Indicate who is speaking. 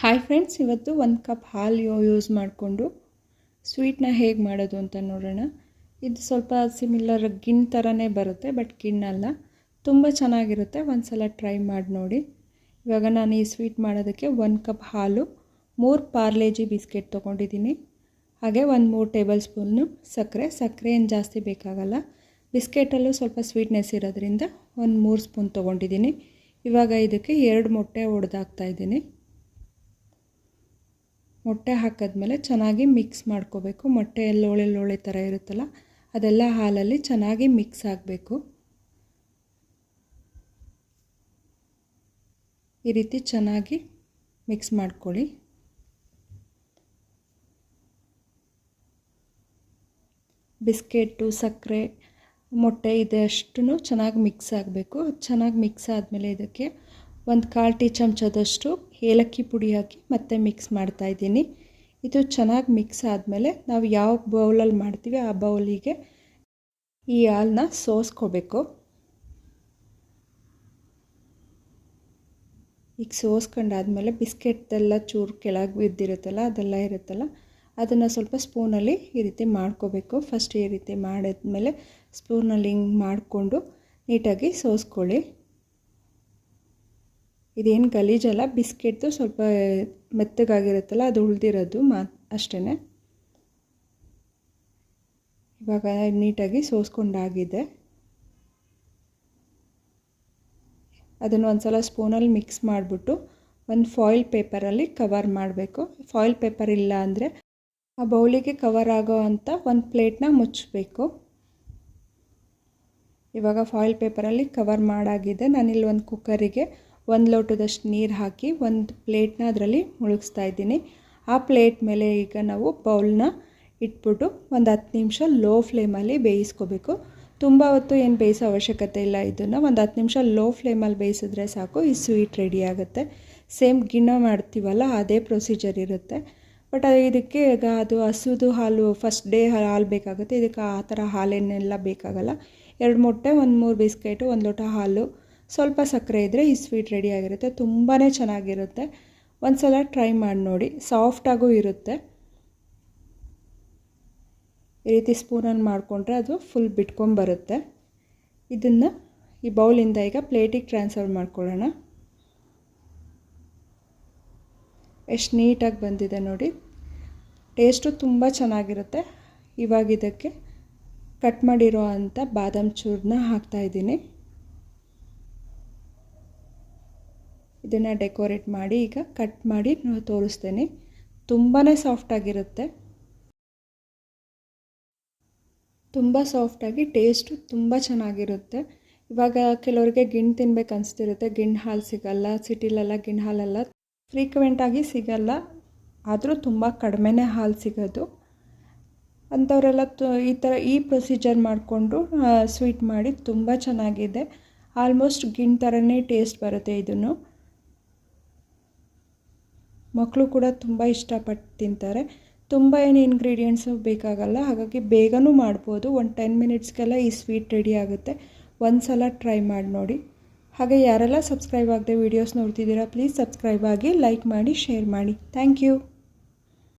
Speaker 1: Hi friends ಇವತ್ತು ಒಂದು cup ಹಾಲು ಯೂಸ್ ಮಾಡಿಕೊಂಡು ಸ್ವೀಟ್ನ ಹೇಗೆ ಮಾಡೋದು ಅಂತ ನೋಡೋಣ. ಇದು ಸ್ವಲ್ಪ ಸಿಮಿಲರ್ ಗಿಣ್ ಥರನೇ ಬರುತ್ತೆ ಬಟ್ ಗಿಣ್ಣಲ್ಲ ತುಂಬ ಚೆನ್ನಾಗಿರುತ್ತೆ ಒಂದು ಸಲ ಟ್ರೈ ಮಾಡಿ ನೋಡಿ. ಇವಾಗ ನಾನು ಈ ಸ್ವೀಟ್ ಮಾಡೋದಕ್ಕೆ ಒಂದು ಕಪ್ ಹಾಲು, ಮೂರು ಪಾರ್ಲೇಜಿ ಬಿಸ್ಕೆಟ್ ತೊಗೊಂಡಿದ್ದೀನಿ. ಹಾಗೆ ಒಂದು ಮೂರು ಟೇಬಲ್ ಸ್ಪೂನು ಸಕ್ಕರೆ ಸಕ್ಕರೆ ಏನು ಜಾಸ್ತಿ ಬೇಕಾಗಲ್ಲ. ಬಿಸ್ಕೆಟಲ್ಲೂ ಸ್ವಲ್ಪ ಸ್ವೀಟ್ನೆಸ್ ಇರೋದ್ರಿಂದ ಒಂದು ಮೂರು ಸ್ಪೂನ್ ತೊಗೊಂಡಿದ್ದೀನಿ. ಇವಾಗ ಇದಕ್ಕೆ ಎರಡು ಮೊಟ್ಟೆ ಒಡೆದಾಕ್ತಾ ಇದ್ದೀನಿ. ಮೊಟ್ಟೆ ಹಾಕಿದ್ಮೇಲೆ ಚೆನ್ನಾಗಿ ಮಿಕ್ಸ್ ಮಾಡ್ಕೋಬೇಕು. ಮೊಟ್ಟೆ ಲೋಳೆ ಲೋಳೆ ಥರ ಇರುತ್ತಲ್ಲ, ಅದೆಲ್ಲ ಹಾಲಲ್ಲಿ ಚೆನ್ನಾಗಿ ಮಿಕ್ಸ್ ಆಗಬೇಕು. ಈ ರೀತಿ ಚೆನ್ನಾಗಿ ಮಿಕ್ಸ್ ಮಾಡ್ಕೊಳ್ಳಿ. ಬಿಸ್ಕೆಟ್ಟು ಸಕ್ಕರೆ, ಮೊಟ್ಟೆ ಇದಷ್ಟು ಚೆನ್ನಾಗಿ ಮಿಕ್ಸ್ ಆಗಬೇಕು. ಚೆನ್ನಾಗಿ ಮಿಕ್ಸ್ ಆದಮೇಲೆ ಇದಕ್ಕೆ ಒಂದು ಕಾಲು ಟೀ ಚಮಚದಷ್ಟು ಏಲಕ್ಕಿ ಪುಡಿ ಹಾಕಿ ಮತ್ತೆ ಮಿಕ್ಸ್ ಮಾಡ್ತಾಯಿದ್ದೀನಿ ಇದು ಚೆನ್ನಾಗಿ ಮಿಕ್ಸ್ ಆದಮೇಲೆ ನಾವು ಯಾವ ಬೌಲಲ್ಲಿ ಮಾಡ್ತೀವಿ ಆ ಬೌಲಿಗೆ ಈ ಹಾಲನ್ನ ಸೋಸ್ಕೋಬೇಕು. ಈಗ ಸೋಸ್ಕೊಂಡಾದಮೇಲೆ ಬಿಸ್ಕೆಟ್ದೆಲ್ಲ ಚೂರು ಕೆಳಗೆ ಬಿದ್ದಿರುತ್ತಲ್ಲ ಅದೆಲ್ಲ ಇರುತ್ತಲ್ಲ ಅದನ್ನು ಸ್ವಲ್ಪ ಸ್ಪೂನಲ್ಲಿ ಈ ರೀತಿ ಮಾಡ್ಕೋಬೇಕು. ಫಸ್ಟ್ ಈ ರೀತಿ ಮಾಡಿದ್ಮೇಲೆ ಸ್ಪೂನಲ್ಲಿ ಹಿಂಗೆ ಮಾಡಿಕೊಂಡು ನೀಟಾಗಿ ಸೋಸ್ಕೊಳ್ಳಿ. ಇದೇನು ಗಲೀಜಲ್ಲ, ಬಿಸ್ಕೆಟ್ದು ಸ್ವಲ್ಪ ಮೆತ್ತಗಾಗಿರುತ್ತಲ್ಲ ಅದು ಉಳಿದಿರೋದು ಮಾ ಅಷ್ಟೇ ಇವಾಗ ನೀಟಾಗಿ ಸೋಸ್ಕೊಂಡಾಗಿದೆ. ಅದನ್ನು ಒಂದು ಸಲ ಸ್ಪೂನಲ್ಲಿ ಮಿಕ್ಸ್ ಮಾಡಿಬಿಟ್ಟು ಒಂದು ಫಾಯಿಲ್ ಪೇಪರಲ್ಲಿ ಕವರ್ ಮಾಡಬೇಕು. ಫಾಯಿಲ್ ಪೇಪರ್ ಇಲ್ಲ ಅಂದರೆ ಆ ಬೌಲಿಗೆ ಕವರ್ ಆಗೋ ಅಂಥ ಒಂದು ಪ್ಲೇಟ್ನ ಮುಚ್ಚಬೇಕು. ಇವಾಗ ಫಾಯಿಲ್ ಪೇಪರಲ್ಲಿ ಕವರ್ ಮಾಡಾಗಿದೆ. ನಾನಿಲ್ಲಿ ಒಂದು ಕುಕ್ಕರಿಗೆ ಒಂದು ಲೋಟದಷ್ಟು ನೀರು ಹಾಕಿ ಒಂದು ಪ್ಲೇಟ್ನ ಅದರಲ್ಲಿ ಮುಳುಗಿಸ್ತಾ ಇದ್ದೀನಿ. ಆ ಪ್ಲೇಟ್ ಮೇಲೆ ಈಗ ನಾವು ಬೌಲ್ನ ಇಟ್ಬಿಟ್ಟು ಒಂದು ಹತ್ತು ನಿಮಿಷ ಲೋ ಫ್ಲೇಮಲ್ಲಿ ಬೇಯಿಸ್ಕೋಬೇಕು. ತುಂಬ ಹೊತ್ತು ಏನು ಬೇಯಿಸೋ ಅವಶ್ಯಕತೆ ಇಲ್ಲ ಇದನ್ನು. ಒಂದು ಹತ್ತು ನಿಮಿಷ ಲೋ ಫ್ಲೇಮಲ್ಲಿ ಬೇಯಿಸಿದ್ರೆ ಸಾಕು, ಈ ಸ್ವೀಟ್ ರೆಡಿ ಆಗುತ್ತೆ. ಸೇಮ್ ಗಿಣ್ಣ ಮಾಡ್ತೀವಲ್ಲ, ಅದೇ ಪ್ರೊಸೀಜರ್ ಇರುತ್ತೆ. ಬಟ್ ಇದಕ್ಕೆ ಈಗ ಅದು ಹಸುದು ಹಾಲು ಫಸ್ಟ್ ಡೇ ಹಾಲು ಬೇಕಾಗುತ್ತೆ. ಇದಕ್ಕೆ ಆ ಥರ ಹಾಲೇನೆಲ್ಲ ಬೇಕಾಗಲ್ಲ. ಎರಡು ಮೊಟ್ಟೆ, ಒಂದು ಮೂರು ಬಿಸ್ಕೆಟು, ಒಂದು ಲೋಟ ಹಾಲು ಸ್ವಲ್ಪ ಸಕ್ಕರೆ ಇದ್ದರೆ ಈ ಸ್ವೀಟ್ ರೆಡಿ ಆಗಿರುತ್ತೆ. ತುಂಬಾ ಚೆನ್ನಾಗಿರುತ್ತೆ. ಒಂದು ಸಲ ಟ್ರೈ ಮಾಡಿ ನೋಡಿ. ಸಾಫ್ಟಾಗೂ ಇರುತ್ತೆ. ಈ ರೀತಿ ಸ್ಪೂನಲ್ಲಿ ಮಾಡಿಕೊಂಡ್ರೆ ಅದು ಫುಲ್ ಬಿಟ್ಕೊಂಬರುತ್ತೆ ಇದನ್ನು ಈ ಬೌಲಿಂದ ಈಗ ಪ್ಲೇಟಿಗೆ ಟ್ರಾನ್ಸ್ಫರ್ ಮಾಡ್ಕೊಳ್ಳೋಣ. ಎಷ್ಟು ನೀಟಾಗಿ ಬಂದಿದೆ ನೋಡಿ. ಟೇಸ್ಟು ತುಂಬ ಚೆನ್ನಾಗಿರುತ್ತೆ. ಇವಾಗ ಇದಕ್ಕೆ ಕಟ್ ಮಾಡಿರೋ ಅಂಥ ಬಾದಾಮ್ ಚೂರನ್ನ ಹಾಕ್ತಾಯಿದ್ದೀನಿ ಇದನ್ನು ಡೆಕೋರೇಟ್ ಮಾಡಿ ಈಗ ಕಟ್ ಮಾಡಿ ನಾನು ತೋರಿಸ್ತೇನೆ. ತುಂಬಾ ಸಾಫ್ಟಾಗಿರುತ್ತೆ ತುಂಬ ಸಾಫ್ಟಾಗಿ ಟೇಸ್ಟು ತುಂಬ ಚೆನ್ನಾಗಿರುತ್ತೆ. ಇವಾಗ ಕೆಲವರಿಗೆ ಗಿಣ್ಣು ತಿನ್ಬೇಕು ಅನಿಸ್ತಿರುತ್ತೆ. ಗಿಣ್ಣು ಹಾಲು ಸಿಗಲ್ಲ, ಸಿಟಿಲೆಲ್ಲ ಗಿಣ್ಣು ಹಾಲೆಲ್ಲ ಫ್ರೀಕ್ವೆಂಟಾಗಿ ಸಿಗಲ್ಲ. ಆದರೂ ತುಂಬ ಕಡಿಮೆನೇ ಹಾಲು ಸಿಗೋದು. ಅಂಥವರೆಲ್ಲ ತು, ಈ ಥರ ಈ ಪ್ರೊಸೀಜರ್ ಮಾಡಿಕೊಂಡು ಸ್ವೀಟ್ ಮಾಡಿ ತುಂಬ ಚೆನ್ನಾಗಿದೆ. ಆಲ್ಮೋಸ್ಟ್ ಗಿಣ್ಣು ಥರನೇ ಟೇಸ್ಟ್ ಬರುತ್ತೆ ಇದನ್ನು. ಮಕ್ಕಳು ಕೂಡ ತುಂಬ ಇಷ್ಟಪಟ್ಟು ತಿಂತಾರೆ. ತುಂಬ ಏನು ಇಂಗ್ರೀಡಿಯೆಂಟ್ಸು ಬೇಕಾಗಲ್ಲ. ಹಾಗಾಗಿ ಬೇಗನೂ ಮಾಡ್ಬೋದು. ಒಂದು ಟೆನ್ ಮಿನಿಟ್ಸ್ಗೆಲ್ಲ ಈ ಸ್ವೀಟ್ ರೆಡಿ ಆಗುತ್ತೆ. ಒಂದು ಸಲ ಟ್ರೈ ಮಾಡಿ ನೋಡಿ. ಹಾಗೆ ಯಾರೆಲ್ಲ ಸಬ್ಸ್ಕ್ರೈಬ್ ಆಗದೆ ವೀಡಿಯೋಸ್ ನೋಡ್ತಿದ್ದೀರಾ ಪ್ಲೀಸ್ ಸಬ್ಸ್ಕ್ರೈಬ್ ಆಗಿ ಲೈಕ್ ಮಾಡಿ ಶೇರ್ ಮಾಡಿ. Thank you